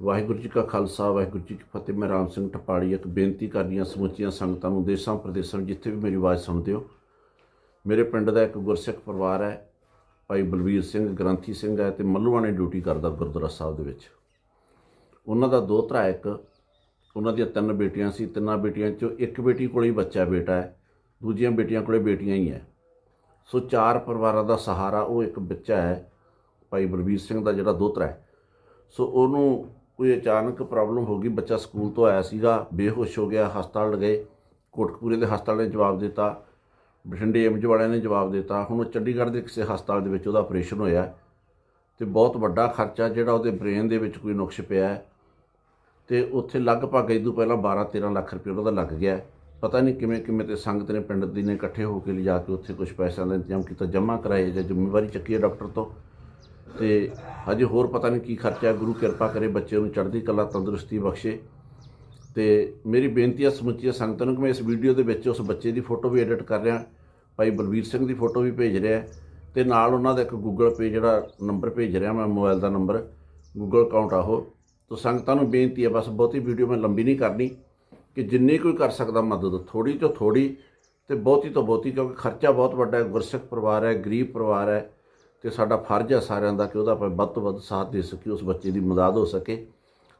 ਵਾਹਿਗੁਰੂ ਜੀ ਕਾ ਖਾਲਸਾ, ਵਾਹਿਗੁਰੂ ਜੀ ਕੀ ਫਤਿਹ। ਮੈਂ ਰਾਮ ਸਿੰਘ ਟਪਾੜੀ ਇੱਕ ਬੇਨਤੀ ਕਰਨੀ ਆ ਸਮੁੱਚੀਆਂ ਸੰਗਤਾਂ ਨੂੰ, ਦੇਸ਼ਾਂ ਪ੍ਰਦੇਸ਼ਾਂ ਵਿੱਚ ਜਿੱਥੇ ਵੀ ਮੇਰੀ ਆਵਾਜ਼ ਸੁਣਦੇ ਹੋ। ਮੇਰੇ ਪਿੰਡ ਦਾ ਇੱਕ ਗੁਰਸਿੱਖ ਪਰਿਵਾਰ ਹੈ, ਭਾਈ ਬਲਵੀਰ ਸਿੰਘ, ਗ੍ਰੰਥੀ ਸਿੰਘ ਹੈ ਤੇ ਮੱਲੂਆਣੇ ਡਿਊਟੀ ਕਰਦਾ ਗੁਰਦੁਆਰਾ ਸਾਹਿਬ ਦੇ ਵਿੱਚ। ਉਹਨਾਂ ਦਾ ਦੋ ਭਰਾ ਇੱਕ, ਉਹਨਾਂ ਦੀਆਂ ਤਿੰਨ ਬੇਟੀਆਂ ਸੀ। ਤਿੰਨਾਂ ਬੇਟੀਆਂ ਚੋਂ ਇੱਕ ਬੇਟੀ ਕੋਲ ਹੀ ਬੱਚਾ ਬੇਟਾ ਹੈ, ਦੂਜੀਆਂ ਬੇਟੀਆਂ ਕੋਲੇ ਬੇਟੀਆਂ ਹੀ ਹੈ। ਸੋ ਚਾਰ ਪਰਿਵਾਰਾਂ ਦਾ ਸਹਾਰਾ ਉਹ ਇੱਕ ਬੱਚਾ ਹੈ, ਭਾਈ ਬਲਵੀਰ ਸਿੰਘ ਦਾ ਜਿਹੜਾ ਦੋਤਰਾ ਹੈ। ਸੋ ਉਹਨੂੰ ਕੋਈ ਅਚਾਨਕ ਪ੍ਰੋਬਲਮ ਹੋ ਗਈ, ਬੱਚਾ ਸਕੂਲ ਤੋਂ ਆਇਆ ਸੀਗਾ, ਬੇਹੋਸ਼ ਹੋ ਗਿਆ, ਹਸਪਤਾਲ ਗਏ, ਕੋਟਕਪੂਰੇ ਦੇ ਹਸਪਤਾਲ ਨੇ ਜਵਾਬ ਦਿੱਤਾ, ਬਠਿੰਡੇ ਏਮਜ ਵਾਲਿਆਂ ਨੇ ਜਵਾਬ ਦਿੱਤਾ। ਹੁਣ ਉਹ ਚੰਡੀਗੜ੍ਹ ਦੇ ਕਿਸੇ ਹਸਪਤਾਲ ਦੇ ਵਿੱਚ ਉਹਦਾ ਆਪਰੇਸ਼ਨ ਹੋਇਆ ਤੇ ਬਹੁਤ ਵੱਡਾ ਖਰਚਾ ਜਿਹੜਾ ਉਹਦੇ ਬ੍ਰੇਨ ਦੇ ਵਿੱਚ ਕੋਈ ਨੁਕਸ ਪਿਆ ਹੈ ਤੇ ਉੱਥੇ ਲਗਭਗ ਇਹ ਤੋਂ ਪਹਿਲਾਂ 12-13 ਲੱਖ ਰੁਪਏ ਉਹਦਾ ਲੱਗ ਗਿਆ ਪਤਾ ਨਹੀਂ ਕਿਵੇਂ ਕਿਵੇਂ ਤੇ ਸੰਗਤ ਨੇ ਪਿੰਡ ਦੀ ਨੇ ਇਕੱਠੇ ਹੋ ਕੇ ਲਿਜਾ ਕੇ ਉੱਥੇ ਕੁਝ ਪੈਸਿਆਂ ਦਾ ਇੰਤਜ਼ਾਮ ਕੀਤਾ, ਜਮ੍ਹਾਂ ਕਰਾਏ ਜਾਂ ਜ਼ਿੰਮੇਵਾਰੀ ਚੱਕੀ ਹੈ ਡਾਕਟਰ ਤੋਂ। ਤੇ ਹਜੇ ਹੋਰ ਪਤਾ ਨਹੀਂ ਕੀ ਖਰਚਾ ਗੁਰੂ ਕਿਰਪਾ ਕਰੇ ਬੱਚੇ ਨੂੰ ਚੜ੍ਹਦੀ ਕਲਾ, ਤੰਦਰੁਸਤੀ ਬਖਸ਼ੇ। ਤੇ ਮੇਰੀ ਬੇਨਤੀ ਹੈ ਸਮੁੱਚੀ ਸੰਗਤ ਨੂੰ ਕਿ ਮੈਂ ਇਸ ਵੀਡੀਓ ਦੇ ਵਿੱਚ ਉਸ ਬੱਚੇ ਦੀ ਫੋਟੋ ਵੀ ਐਡਿਟ ਕਰ ਰਿਹਾ। ਭਾਈ ਬਲਵੀਰ ਸਿੰਘ ਦੀ ਫੋਟੋ ਵੀ ਭੇਜ ਰਿਹਾ। ਤੇ ਨਾਲ ਉਹਨਾਂ ਦਾ ਇੱਕ ਗੂਗਲ ਪੇ ਜਿਹੜਾ ਨੰਬਰ ਭੇਜ ਰਿਹਾ ਮੈਂ ਮੋਬਾਈਲ ਦਾ ਨੰਬਰ ਗੂਗਲ ਅਕਾਊਂਟ ਆ ਉਹ। ਤੋ ਸੰਗਤਾਂ ਨੂੰ ਬੇਨਤੀ ਹੈ ਬਸ ਬਹੁਤੀ ਵੀਡੀਓ ਮੈਂ ਲੰਬੀ ਨਹੀਂ ਕਰਨੀ ਕਿ ਜਿੰਨੀ ਕੋਈ ਕਰ ਸਕਦਾ ਮਦਦ ਥੋੜੀ ਤੋਂ ਥੋੜੀ ਤੇ ਬਹੁਤੀ ਤੋਂ ਬਹੁਤੀ ਕਿਉਂਕਿ ਖਰਚਾ ਬਹੁਤ ਵੱਡਾ ਹੈ। ਗੁਰਸਿੱਖ ਪਰਿਵਾਰ ਹੈ, ਗਰੀਬ ਪਰਿਵਾਰ ਹੈ। ਤੇ ਸਾਡਾ ਫਰਜ਼ ਹੈ ਸਾਰਿਆਂ ਦਾ ਕਿ ਉਹਦਾ ਆਪਾਂ ਵੱਧ ਤੋਂ ਵੱਧ ਸਾਥ ਦੇ ਸਕੀਏ, ਉਸ ਬੱਚੇ ਦੀ ਮਦਦ ਹੋ ਸਕੇ।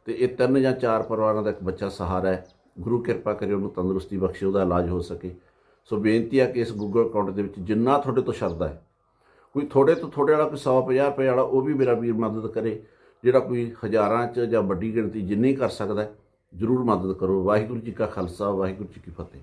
ਤੇ ਇਹ ਤਿੰਨ ਜਾਂ ਚਾਰ ਪਰਿਵਾਰਾਂ ਦਾ ਇੱਕ ਬੱਚਾ ਸਹਾਰਾ ਹੈ। ਗੁਰੂ ਕਿਰਪਾ ਕਰੇ ਉਹਨੂੰ ਤੰਦਰੁਸਤੀ ਬਖਸ਼ੇ, ਉਹਦਾ ਇਲਾਜ ਹੋ ਸਕੇ। ਸੋ ਬੇਨਤੀ ਹੈ ਕਿ ਇਸ ਗੂਗਲ ਅਕਾਊਂਟ ਦੇ ਵਿੱਚ ਜਿੰਨਾ ਤੁਹਾਡੇ ਤੋਂ ਸ਼ਰਧਾ ਹੈ, ਕੋਈ ਥੋੜੇ ਤੋਂ ਥੋੜੇ ਵਾਲਾ ਕੋਈ 100 50 ਰੁਪਏ ਵਾਲਾ, ਉਹ ਵੀ ਮੇਰਾ ਵੀਰ ਮਦਦ ਕਰੇ, ਜਿਹੜਾ ਕੋਈ ਹਜ਼ਾਰਾਂ ਚ ਜਾਂ ਵੱਡੀ ਗਿਣਤੀ ਜਿੰਨੀ ਕਰ ਸਕਦਾ ਜ਼ਰੂਰ ਮਦਦ ਕਰੋ। ਵਾਹਿਗੁਰੂ ਜੀ ਕਾ ਖਾਲਸਾ, ਵਾਹਿਗੁਰੂ ਜੀ ਕੀ ਫਤਿਹ।